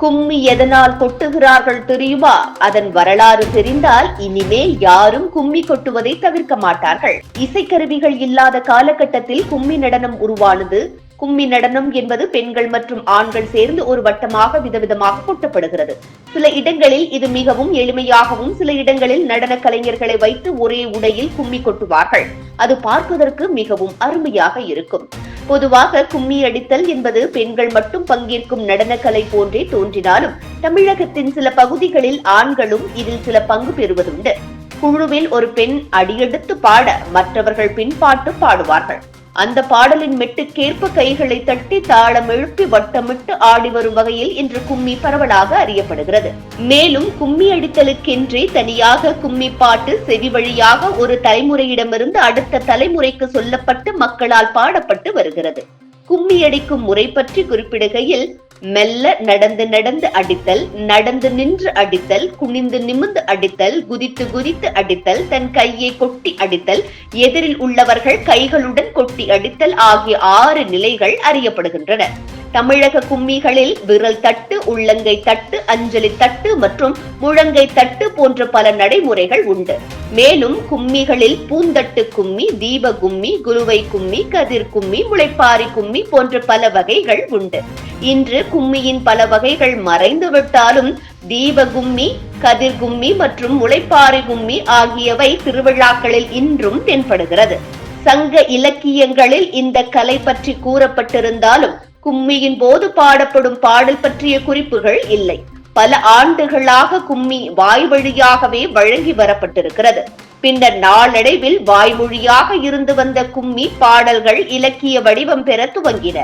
கும்மி எதனால் கொட்டுகிறார்கள் தெரியுமா? அதன் வரலாறு தெரிந்தால் இனிமேல் யாரும் கும்மி கொட்டுவதை தவிர்க்க மாட்டார்கள். இசைக்கருவிகள் இல்லாத காலகட்டத்தில் கும்மி நடனம் உருவானது கும்மி நடனம் என்பது பெண்கள் மற்றும் ஆண்கள் சேர்ந்து ஒரு வட்டமாக விதவிதமாக கொட்டப்படுகிறது சில இடங்களில் இது மிகவும் எளிமையாகவும் சில இடங்களில் நடன கலைஞர்களை வைத்து ஒரே உடையில் கும்மி கொட்டுவார்கள். அது பார்ப்பதற்கு மிகவும் அருமையாக இருக்கும். பொதுவாக கும்மி அடித்தல் என்பது பெண்கள் மட்டும் பங்கேற்கும் நடனக்கலை போன்றே தோன்றினாலும் தமிழகத்தின் சில பகுதிகளில் ஆண்களும் இதில் சில பங்கு பெறுவதுண்டு. குழுவில் ஒரு பெண் அடியெடுத்து பாட மற்றவர்கள் பின்பாட்டு பாடுவார்கள். அந்த பாடலின் மெட்டுக்கேற்ப கைகளை தட்டி தாளம் எழுப்பி வட்டமிட்டு ஆடி வரும் வகையில் இன்று கும்மி பரவலாக அறியப்படுகிறது. மேலும் கும்மி அடித்தலுக்கென்றே தனியாக கும்மி பாட்டு செவி வழியாக ஒரு தலைமுறையிடமிருந்து அடுத்த தலைமுறைக்கு சொல்லப்பட்டு மக்களால் பாடப்பட்டு வருகிறது. கும்மி அடிக்கும் முறை பற்றி குறிப்பிடுகையில் மெல்ல நடந்து நடந்து அடித்தல் நடந்து நின்று அடித்தல் குனிந்து நிமிர்ந்து அடித்தல் குதித்து குதித்து அடித்தல் தன் கையை கொட்டி அடித்தல் எதிரில் உள்ளவர்கள் கைகளுடன் கொட்டி அடித்தல் ஆகிய ஆறு நிலைகள் அறியப்படுகின்றன. தமிழக கும்மிகளில் விரல் தட்டு உள்ளங்கை தட்டு அஞ்சலி தட்டு மற்றும் முழங்கை தட்டு போன்ற பல நடைமுறைகள் உண்டு. மேலும் கும்மிகளில் பூந்தட்டு கும்மி தீப கும்மி குருவை கும்மி கதிர் கும்மி முளைப்பாரி கும்மி போன்ற பல வகைகள் உண்டு. இன்று கும்மியின் பல வகைகள் மறைந்து விட்டாலும் தீப கும்மி கதிர் கும்மி மற்றும் முளைப்பாரி கும்மி ஆகியவை திருவிழாக்களில் இன்றும் தென்படுகிறது. சங்க இலக்கியங்களில் இந்த கலை பற்றி கூறப்பட்டிருந்தாலும் கும்மியின் போது பாடப்படும் பாடல் பற்றிய குறிப்புகள் இல்லை. பல ஆண்டுகளாக கும்மி வாய் வழியாகவே வழங்கி வரப்பட்டிருக்கிறது. பின்னர் நாளடைவில் வாய்மொழியாக இருந்து வந்த கும்மி பாடல்கள் இலக்கிய வடிவம் பெற துவங்கின.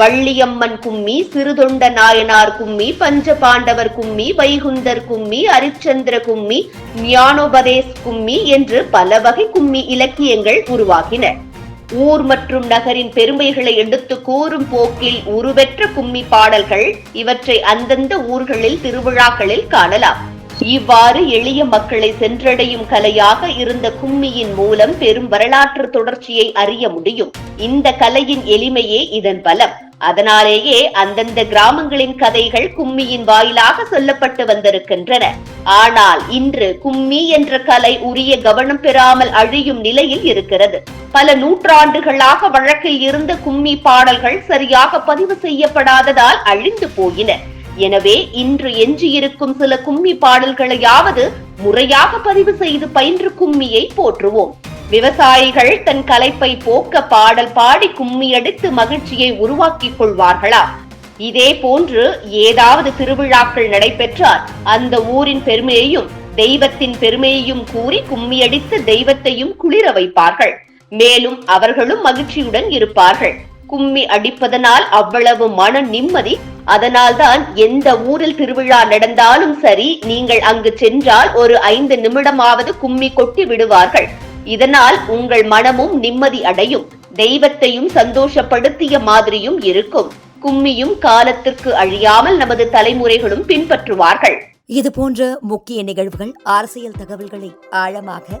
வள்ளியம்மன் கும்மி சிறுதொண்ட நாயனார் கும்மி பஞ்ச பாண்டவர் கும்மி வைகுந்தர் கும்மி அரிச்சந்திர கும்மி ஞானோபதேஷ் கும்மி என்று பல வகை கும்மி இலக்கியங்கள் உருவாகின. ஊர் மற்றும் நகரின் பெருமைகளை எடுத்து கூறும் போக்கில் உருவெற்ற கும்மி பாடல்கள் இவற்றை அந்தந்த ஊர்களில் திருவிழாக்களில் காணலாம். இவ்வாறு எளிய மக்களை சென்றடையும் கலையாக இருந்த கும்மியின் மூலம் பெரும் வரலாற்று தொடர்ச்சியை அறிய முடியும். இந்த கலையின் எளிமையே இதன் பலம். அதனாலேயே அந்தந்த கிராமங்களின் கதைகள் கும்மியின் வாயிலாக சொல்லப்பட்டு வந்திருக்கின்றன. ஆனால் இன்று கும்மி என்ற கலை உரிய கவனம் பெறாமல் அழியும் நிலையில் இருக்கிறது. பல நூற்றாண்டுகளாக வழக்கில் இருந்த கும்மி பாடல்கள் சரியாக பதிவு செய்யப்படாததால் அழிந்து போயின. எனவே இன்று எஞ்சியிருக்கும் சில கும்மி பாடல்களையாவது முறையாக பதிவு செய்து பயின்று கும்மியை போற்றுவோம். விவசாயிகள் தன் கலைப்பை போக்க பாடல் பாடி கும்மி அடித்து மகிழ்ச்சியை உருவாக்கிக் கொள்வார்களா? இதே போன்று ஏதாவது திருவிழாக்கள் நடைபெற்றால் அந்த ஊரின் பெருமையையும் தெய்வத்தின் பெருமையையும் கூறி கும்மியடித்து தெய்வத்தையும் குளிர வைப்பார்கள். மேலும் அவர்களும் மகிழ்ச்சியுடன் இருப்பார்கள். கும்மி அடிப்பதனால் அவ்வளவு மன நிம்மதி அதனால்தான் எந்த ஊரில் திருவிழா நடந்தாலும் சரி நீங்கள் அங்கு சென்றால் ஒரு ஐந்து நிமிடமாவது கும்மி கொட்டி விடுவார்கள். இதனால் உங்கள் மனமும் நிம்மதி அடையும். தெய்வத்தையும் சந்தோஷப்படுத்திய மாதிரியும் இருக்கும். கும்மியும் காலத்திற்கு அழியாமல் நமது தலைமுறைகளும் பின்பற்றுவார்கள். இது போன்ற முக்கிய நிகழ்வுகள் அரசியல் தகவல்களை ஆழமாக